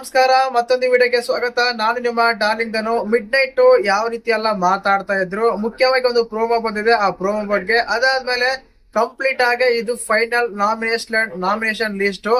ನಮಸ್ಕಾರ, ಮತ್ತೊಂದು ವಿಡಿಯೋಗೆ ಸ್ವಾಗತ. ನಾನು ನಿಮ್ಮ ಡಾರ್ಲಿಂಗ್ ಧನು. ಮಿಡ್ ನೈಟ್ ಯಾವ ರೀತಿ ಎಲ್ಲ ಮಾತಾಡ್ತಾ ಇದ್ರು, ಮುಖ್ಯವಾಗಿ ಒಂದು ಪ್ರೋಮೋ ಬಂದಿದೆ. ಆ ಪ್ರೋಮೋ ಬಗ್ಗೆ ಅದಾದ್ಮೇಲೆ ಕಂಪ್ಲೀಟ್ ಆಗಿ ಇದು final nomination nomination list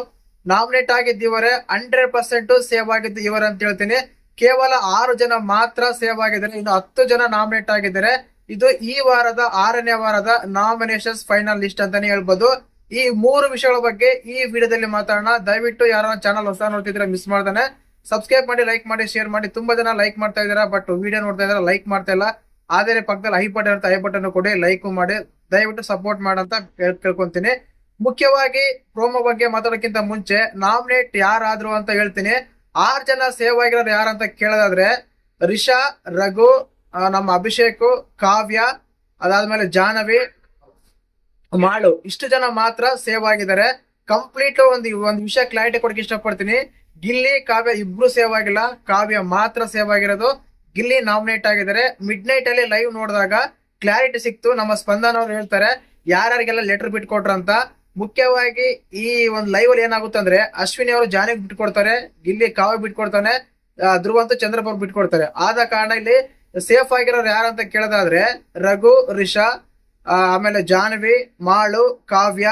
nominate ಆಗಿದ್ದು ಇವರೇ ಹಂಡ್ರೆಡ್ ಪರ್ಸೆಂಟ್ ಸೇವ್ ಆಗಿದ್ದು ಇವರ ಅಂತ ಹೇಳ್ತೀನಿ. ಕೇವಲ ಆರು ಜನ ಮಾತ್ರ ಸೇವ್ ಆಗಿದ್ದಾರೆ. ಇನ್ನು ಹತ್ತು ಜನ ನಾಮಿನೇಟ್ ಆಗಿದ್ದಾರೆ. ಇದು ಈ ವಾರದ ಆರನೇ ವಾರದ ನಾಮಿನೇಷನ್ಸ್ ಫೈನಲ್ ಲಿಸ್ಟ್ ಅಂತಾನೆ ಹೇಳ್ಬೋದು. ಈ ಮೂರು ವಿಷಯಗಳ ಬಗ್ಗೆ ಈ ವಿಡಿಯೋದಲ್ಲಿ ಮಾತಾಡೋಣ. ದಯವಿಟ್ಟು ಯಾರನ್ನ ಚಾನಲ್ ಹೊಸ ನೋಡ್ತಿದ್ರೆ ಮಿಸ್ ಮಾಡ್ದಾನೆ. ಸಬ್ಸ್ಕ್ರೈಬ್ ಮಾಡಿ ಲೈಕ್ ಮಾಡಿ ಶೇರ್ ಮಾಡಿ. ತುಂಬಾ ಜನ ಲೈಕ್ ಮಾಡ್ತಾ ಇದಾರೆ ಬಟ್ ವಿಡಿಯೋ ನೋಡ್ತಾ ಇದಾರೆ ಲೈಕ್ ಮಾಡ್ತಾ ಇಲ್ಲ. ಆದರೆ ಪಕ್ಕದಲ್ಲಿ ಐ ಬಟನ್ ಅಂತ ಐ ಬಟನ್ ಕೊಡಿ ಲೈಕ್ ಮಾಡಿ. ದಯವಿಟ್ಟು ಸಪೋರ್ಟ್ ಮಾಡಂತ ಕೇಳ್- ಕೇಳ್ಕೊಂತೀನಿ. ಮುಖ್ಯವಾಗಿ ಪ್ರೋಮೋ ಬಗ್ಗೆ ಮಾತಾಡೋಕ್ಕಿಂತ ಮುಂಚೆ ನಾಮಿನೇಟ್ ಯಾರಾದ್ರು ಅಂತ ಹೇಳ್ತೀನಿ. ಆರ್ ಜನ ಸೇವ್ ಆಗಿರೋರು ಯಾರಂತ ಕೇಳೋದಾದ್ರೆ, ರಿಷಾ, ರಘು ನಮ್ಮ ಅಭಿಷೇಕ್, ಕಾವ್ಯ, ಅದಾದ್ಮೇಲೆ ಜಾಹ್ನವಿ ಮಾಳು ಇಷ್ಟು ಜನ ಮಾತ್ರ ಸೇವ್ ಆಗಿದ್ದಾರೆ. ಕಂಪ್ಲೀಟ್ ಒಂದು ಒಂದು ವಿಷಯ ಕ್ಲಾರಿಟಿ ಕೊಡಕ್ಕೆ ಇಷ್ಟಪಡ್ತೀನಿ. ಗಿಲ್ಲಿ, ಕಾವ್ಯ ಇಬ್ರು ಸೇವ್ ಆಗಿಲ್ಲ. ಕಾವ್ಯ ಮಾತ್ರ ಸೇವ್ ಆಗಿರೋದು. ಗಿಲ್ಲಿ ನಾಮಿನೇಟ್ ಆಗಿದ್ದಾರೆ. ಮಿಡ್ ನೈಟ್ ಅಲ್ಲಿ ಲೈವ್ ನೋಡಿದಾಗ ಕ್ಲಾರಿಟಿ ಸಿಕ್ತು. ನಮ್ಮ ಸ್ಪಂದನ ಅವ್ರು ಹೇಳ್ತಾರೆ, ಯಾರ್ಯಾರಿಗೆಲ್ಲ ಲೆಟರ್ ಬಿಟ್ಕೊಟ್ರಂತ ಮುಖ್ಯವಾಗಿ ಈ ಒಂದು ಲೈವ್ ಅಲ್ಲಿ ಏನಾಗುತ್ತೆ ಅಂದ್ರೆ, ಅಶ್ವಿನಿ ಅವರು ಜಾನಿಗ್ ಬಿಟ್ಕೊಡ್ತಾರೆ, ಗಿಲ್ಲಿ ಕಾವ್ಯ ಬಿಟ್ಕೊಡ್ತಾನೆ ಧ್ರುವ ಧ್ರುವಂತ ಚಂದ್ರಪ್ಪ ಬಿಟ್ಕೊಡ್ತಾರೆ. ಆದ ಕಾರಣ ಇಲ್ಲಿ ಸೇಫ್ ಆಗಿರೋರು ಯಾರಂತ ಕೇಳೋದಾದ್ರೆ, ರಘು, ರಿಷಾ ಆಮೇಲೆ ಜಾನ್ವಿ ಮಾಳು, ಕಾವ್ಯ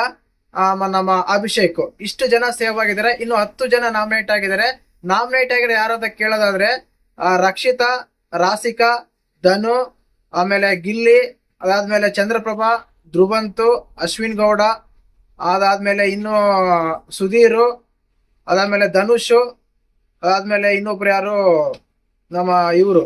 ನಮ್ಮ ಅಭಿಷೇಕ್. ಇಷ್ಟು ಜನ ಸೇವ್ ಆಗಿದ್ದಾರೆ ಇನ್ನು ಹತ್ತು ಜನ ನಾಮಿನೇಟ್ ಆಗಿದ್ದಾರೆ. ನಾಮಿನೇಟ್ ಆಗಿರೋ ಯಾರು ಅಂತ ಕೇಳೋದಾದ್ರೆ ರಕ್ಷಿತಾ, ರಾಸಿಕಾ, ಧನು, ಆಮೇಲೆ ಗಿಲ್ಲಿ, ಅದಾದ್ಮೇಲೆ ಚಂದ್ರಪ್ರಭಾ, ಧ್ರುವಂತು, ಅಶ್ವಿನ್ ಗೌಡ, ಅದಾದ್ಮೇಲೆ ಇನ್ನು ಸುಧೀರು, ಅದಾದ್ಮೇಲೆ ಧನುಷ್, ಅದಾದ್ಮೇಲೆ ಇನ್ನೊಬ್ರು ಯಾರು, ನಮ್ಮ ಇವರು.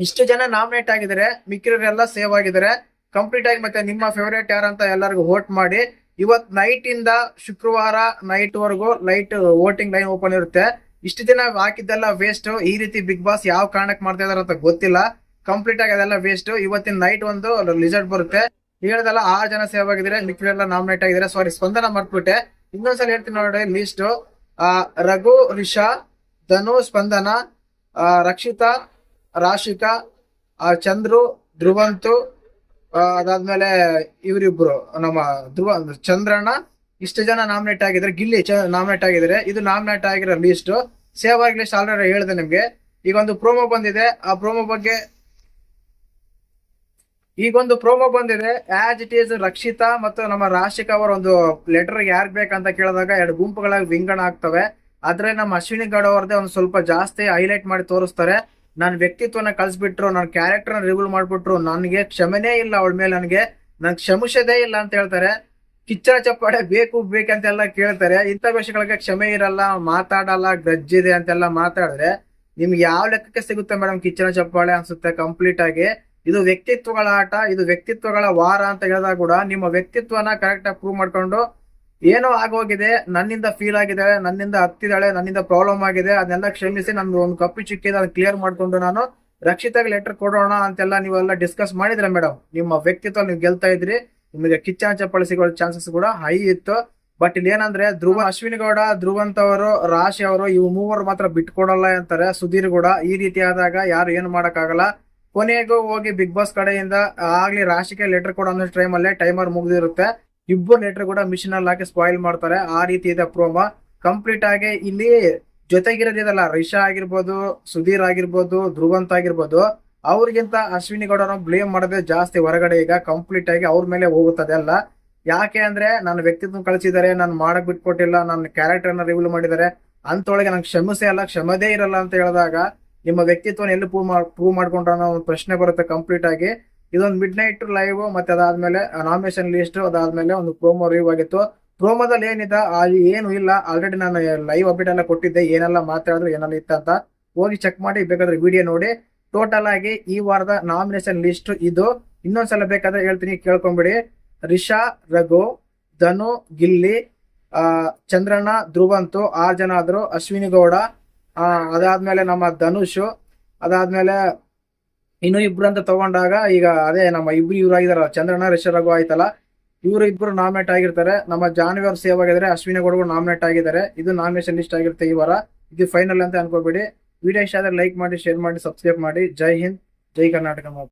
ಇಷ್ಟು ಜನ ನಾಮಿನೇಟ್ ಆಗಿದ್ದಾರೆ. ಮಿಕ್ಕಿರೋರೆಲ್ಲ ಸೇವ್ ಆಗಿದ್ದಾರೆ. ಕಂಪ್ಲೀಟ್ ಆಗಿ ಮತ್ತೆ ನಿಮ್ಮ ಫೇವರೇಟ್ ಅಂತ ಎಲ್ಲರಿಗೂ ವೋಟ್ ಮಾಡಿ. ಇವತ್ ನೈಟ್ ಇಂದ ಶುಕ್ರವಾರ ನೈಟ್ ವರೆಗೂ ಲೈಟ್ ವೋಟಿಂಗ್ ಲೈನ್ ಓಪನ್ ಇರುತ್ತೆ. ಇಷ್ಟು ದಿನ ಹಾಕಿದ್ದೆಲ್ಲ ವೇಸ್ಟ್ ಈ ರೀತಿ ಬಿಗ್ ಬಾಸ್ ಯಾವ ಕಾರಣಕ್ಕೆ ಮಾಡ್ತಾ ಇದಾರೆ ಅಂತ ಗೊತ್ತಿಲ್ಲ. ಕಂಪ್ಲೀಟ್ ಆಗಿ ಅದೆಲ್ಲ ವೇಸ್ಟ್ ಇವತ್ತಿನ ನೈಟ್ ಒಂದು ರಿಸಲ್ಟ್ ಬರುತ್ತೆ. ಹೇಳದಲ್ಲ ಆರು ಜನ ಸೇವ್ ಆಗಿದ್ದಾರೆ ಎಲ್ಲ ನಾಮಿನೇಟ್ ಆಗಿದ್ರೆ ಸಾರಿ ಸ್ಪಂದನ ಮರ್ತ್ಬಿಟ್ಟೆ. ಇನ್ನೊಂದ್ಸಲ ಹೇಳ್ತೀನಿ ನೋಡಿ ಲಿಸ್ಟ್ ರಘು, ರಿಷಾ, ಧನು, ಸ್ಪಂದನ ರಕ್ಷಿತಾ, ರಾಶಿಕಾ ಚಂದ್ರು, ಧ್ರುವಂತು ಅದಾದ್ಮೇಲೆ ಇವರಿಬ್ರು, ನಮ್ಮ ಧ್ರುವ, ಚಂದ್ರಣ್ಣ, ಇಷ್ಟು ಜನ ನಾಮಿನೇಟ್ ಆಗಿದ್ರೆ, ಗಿಲ್ಲಿ ನಾಮಿನೇಟ್ ಆಗಿದ್ದಾರೆ ಇದು ನಾಮಿನೇಟ್ ಆಗಿರೋ ಲಿಸ್ಟ್ ಸೇವ್ ಆಗಿ ಲಿಸ್ಟ್ ಆಲ್ರೆಡಿ ಹೇಳಿದೆ ನಿಮ್ಗೆ. ಈಗ ಒಂದು ಪ್ರೋಮೋ ಬಂದಿದೆ. ಆ ಪ್ರೋಮೋ ಬಗ್ಗೆ ಈಗೊಂದು ಪ್ರೋಮೋ ಬಂದಿದೆ. ಆಸ್ ಇಟ್ ಈಸ್ ರಕ್ಷಿತಾ ಮತ್ತು ನಮ್ಮ ರಾಶಿಕಾ ಅವರ ಒಂದು ಲೆಟರ್ ಯಾರ್ಗ್ ಬೇಕಂತ ಕೇಳಿದಾಗ ಎರಡು ಗುಂಪುಗಳಾಗಿ ವಿಂಗಣ ಆಗ್ತವೆ. ಆದ್ರೆ ನಮ್ಮ ಅಶ್ವಿನಿ ಗೌಡ ಅವ್ರದ್ದೇ ಒಂದು ಸ್ವಲ್ಪ ಜಾಸ್ತಿ ಹೈಲೈಟ್ ಮಾಡಿ ತೋರಿಸ್ತಾರೆ. ನನ್ನ ವ್ಯಕ್ತಿತ್ವನ ಕಳ್ಸಿಬಿಟ್ರು ನನ್ನ ಕ್ಯಾರೆಕ್ಟರ್ ರಿವೀಲ್ ಮಾಡಿಬಿಟ್ರು, ನನಗೆ ಕ್ಷಮೆನೇ ಇಲ್ಲ ಅವಳ ಮೇಲೆ ನನಗೆ. ನನಗೆ ಕ್ಷಮಿಸದೇ ಇಲ್ಲ ಅಂತ ಹೇಳ್ತಾರೆ. ಕಿಚ್ಚಳ ಚಪ್ಪಾಳೆ ಬೇಕು, ಬೇಕಂತೆಲ್ಲ ಕೇಳ್ತಾರೆ. ಇಂಥ ವಿಷಯಗಳಿಗೆ ಕ್ಷಮೆ ಇರಲ್ಲ, ಮಾತಾಡಲ್ಲ ಗಜ್ಜಿದೆ ಅಂತೆಲ್ಲ ಮಾತಾಡಿದ್ರೆ ನಿಮ್ಗೆ ಯಾವ ಲೆಕ್ಕಕ್ಕೆ ಸಿಗುತ್ತೆ ಮೇಡಮ್ ಕಿಚ್ಚನ ಚಪ್ಪಾಳೆ ಅನ್ಸುತ್ತೆ ಕಂಪ್ಲೀಟ್ ಆಗಿ? ಇದು ವ್ಯಕ್ತಿತ್ವಗಳ ಆಟ, ಇದು ವ್ಯಕ್ತಿತ್ವಗಳ ವಾರ ಅಂತ ಹೇಳಿದಾಗ ಕೂಡ ನಿಮ್ಮ ವ್ಯಕ್ತಿತ್ವನ ಕರೆಕ್ಟಾಗಿ ಪ್ರೂವ್ ಮಾಡ್ಕೊಂಡು ಏನೋ ಆಗೋಗಿದೆ, ನನ್ನಿಂದ ಫೀಲ್ ಆಗಿದೆ, ನನ್ನಿಂದ ಹತ್ತಿದಾಳೆ, ನನ್ನಿಂದ ಪ್ರಾಬ್ಲಮ್ ಆಗಿದೆ, ಅದನ್ನೆಲ್ಲ ಕ್ಷಮಿಸಿ ನಮ್ದು ಒಂದು ಕಪ್ಪಿ ಚಿಕ್ಕಿ ನಾನು ಕ್ಲಿಯರ್ ಮಾಡ್ಕೊಂಡು ನಾನು ರಕ್ಷಿತಾಗಿ ಲೆಟರ್ ಕೊಡೋಣ ಅಂತೆಲ್ಲ ನೀವೆಲ್ಲ ಡಿಸ್ಕಸ್ ಮಾಡಿದ್ರೆ ಮೇಡಮ್ ನಿಮ್ಮ ವ್ಯಕ್ತಿತ್ವ ನೀವು ಗೆಲ್ತಾ ಇದ್ರಿ, ನಿಮಗೆ ಕಿಚ್ಚನ ಚಪ್ಪಾಳೆ ಚಾನ್ಸಸ್ ಕೂಡ ಹೈ ಇತ್ತು. ಬಟ್ ಇಲ್ಲಿ ಏನಂದ್ರೆ, ಧ್ರುವ, ಅಶ್ವಿನಿ ಗೌಡ, ಧ್ರುವಂತ್ ಅವರು, ರಾಶಿ ಅವರು, ಇವು ಮೂವರು ಮಾತ್ರ ಬಿಟ್ಕೊಡಲ್ಲ ಅಂತಾರೆ. ಸುಧೀರ್ ಕೂಡ ಈ ರೀತಿ ಆದಾಗ ಯಾರು ಏನು ಮಾಡೋಕ್ಕಾಗಲ್ಲ. ಕೊನೆಗೂ ಹೋಗಿ ಬಿಗ್ ಬಾಸ್ ಕಡೆಯಿಂದ ಆಗ್ಲಿ ರಾಶಿಗೆ ಲೆಟರ್ ಕೊಡೋ ಅನ್ನೋ ಟೈಮ್ ಅಲ್ಲೇ ಟೈಮರ್ ಮುಗ್ದಿರುತ್ತೆ. ಇಬ್ಬರು ನೆಟ್ರು ಕೂಡ ಮಿಷಿನ್ ಅಲ್ಲಿ ಹಾಕಿ ಸ್ಪಾಯಿಲ್ ಮಾಡ್ತಾರೆ. ಆ ರೀತಿ ಇದೆ ಪ್ರೋಮ ಕಂಪ್ಲೀಟ್ ಆಗಿ ಇಲ್ಲಿ ಜೊತೆಗಿರೋದಿದಲ್ಲ ರಿಷಾ ಆಗಿರ್ಬೋದು, ಸುಧೀರ್ ಆಗಿರ್ಬೋದು, ಧ್ರುವಂತ್ ಆಗಿರ್ಬೋದು, ಅವ್ರಿಗಿಂತ ಅಶ್ವಿನಿ ಗೌಡ ಬ್ಲೇಮ್ ಮಾಡೋದೇ ಜಾಸ್ತಿ ಹೊರಗಡೆ ಈಗ. ಕಂಪ್ಲೀಟ್ ಆಗಿ ಅವ್ರ ಮೇಲೆ ಹೋಗುತ್ತದೆ ಅಲ್ಲ. ಯಾಕೆ ಅಂದ್ರೆ ನನ್ನ ವ್ಯಕ್ತಿತ್ವ ಕಳಿಸಿದ್ದಾರೆ, ನಾನು ಮಾಡಕ್ ಬಿಟ್ಕೊಟ್ಟಿಲ್ಲ ನನ್ನ ಕ್ಯಾರೆಕ್ಟರ್ನ ರಿವೀಲ್ ಮಾಡಿದ್ದಾರೆ. ಅಂತೊಳಗೆ ನಂಗೆ ಕ್ಷಮಿಸೇ ಅಲ್ಲ, ಕ್ಷಮದೇ ಇರಲ್ಲ ಅಂತ ಹೇಳಿದಾಗ ನಿಮ್ಮ ವ್ಯಕ್ತಿತ್ವನ ಎಲ್ಲಿ ಪ್ರೂವ್ ಪ್ರೂವ್ ಮಾಡ್ಕೊಂಡ್ರ ಅನ್ನೋ ಒಂದು ಪ್ರಶ್ನೆ ಬರುತ್ತೆ ಕಂಪ್ಲೀಟ್ ಆಗಿ. ಇದೊಂದು ಮಿಡ್ ನೈಟ್ ಲೈವ್ ಮತ್ತೆ ಅದಾದ್ಮೇಲೆ ನಾಮಿನೇಷನ್ ಲಿಸ್ಟ್ ಅದಾದ್ಮೇಲೆ ಒಂದು ಪ್ರೋಮೋ ರಿವ್ಯೂ ಆಗಿತ್ತು. ಪ್ರೋಮೋದಲ್ಲಿ ಏನಿದೆ? ಅಲ್ಲಿ ಏನು ಇಲ್ಲ. ಆಲ್ರೆಡಿ ನಾನು ಲೈವ್ ಅಪ್ಡೇಟ್ ಎಲ್ಲ ಕೊಟ್ಟಿದ್ದೆ. ಏನೆಲ್ಲ ಮಾತಾಡಿದ್ರು, ಏನೆಲ್ಲ ಇತ್ತಂತ ಹೋಗಿ ಚೆಕ್ ಮಾಡಿ, ಬೇಕಾದ್ರೆ ವಿಡಿಯೋ ನೋಡಿ. ಟೋಟಲ್ ಆಗಿ ಈ ವಾರದ ನಾಮಿನೇಷನ್ ಲಿಸ್ಟ್ ಇದು. ಇನ್ನೊಂದ್ಸಲ ಬೇಕಾದ್ರೆ ಹೇಳ್ತೀನಿ, ಕೇಳ್ಕೊಂಬಿಡಿ. ರಿಷಾ, ರಘು, ಧನು, ಗಿಲ್ಲಿ ಚಂದ್ರಣ್ಣ, ಧ್ರುವಂತು ಆರ್ ಜನ ಆದ್ರು. ಅಶ್ವಿನಿ ಗೌಡ ಅದಾದ್ಮೇಲೆ ನಮ್ಮ ಧನುಷ್, ಅದಾದ್ಮೇಲೆ ಇನ್ನು ಇಬ್ರು ಅಂತ ತಗೊಂಡಾಗ ಈಗ ಅದೇ ನಮ್ಮ ಇಬ್ರು ಇವ್ರು ಆಗಿದಾರ ಚಂದ್ರಣ್ಣ ರಿಷಾ ರಘು ಆಯ್ತಲ್ಲ, ಇವರು ಇಬ್ರು ನಾಮಿನೇಟ್ ಆಗಿರ್ತಾರೆ. ನಮ್ಮ ಜಾನ್ವಿ ಸೇವ್ ಆಗಿದ್ರೆ, ಅಶ್ವಿನಿ ನಾಮಿನೇಟ್ ಆಗಿದ್ದಾರೆ. ಇದು ನಾಮಿನೇಷನ್ ಲಿಸ್ಟ್ ಆಗಿರುತ್ತೆ ಈ ವಾರ. ಇದು ಫೈನಲ್ ಅಂತ ಅನ್ಕೋಬೇಡಿ. ವಿಡಿಯೋ ಇಷ್ಟ ಆದ್ರೆ ಲೈಕ್ ಮಾಡಿ ಶೇರ್ ಮಾಡಿ ಸಬ್ಸ್ಕ್ರೈಬ್ ಮಾಡಿ. ಜೈ ಹಿಂದ್, ಜೈ ಕರ್ನಾಟಕ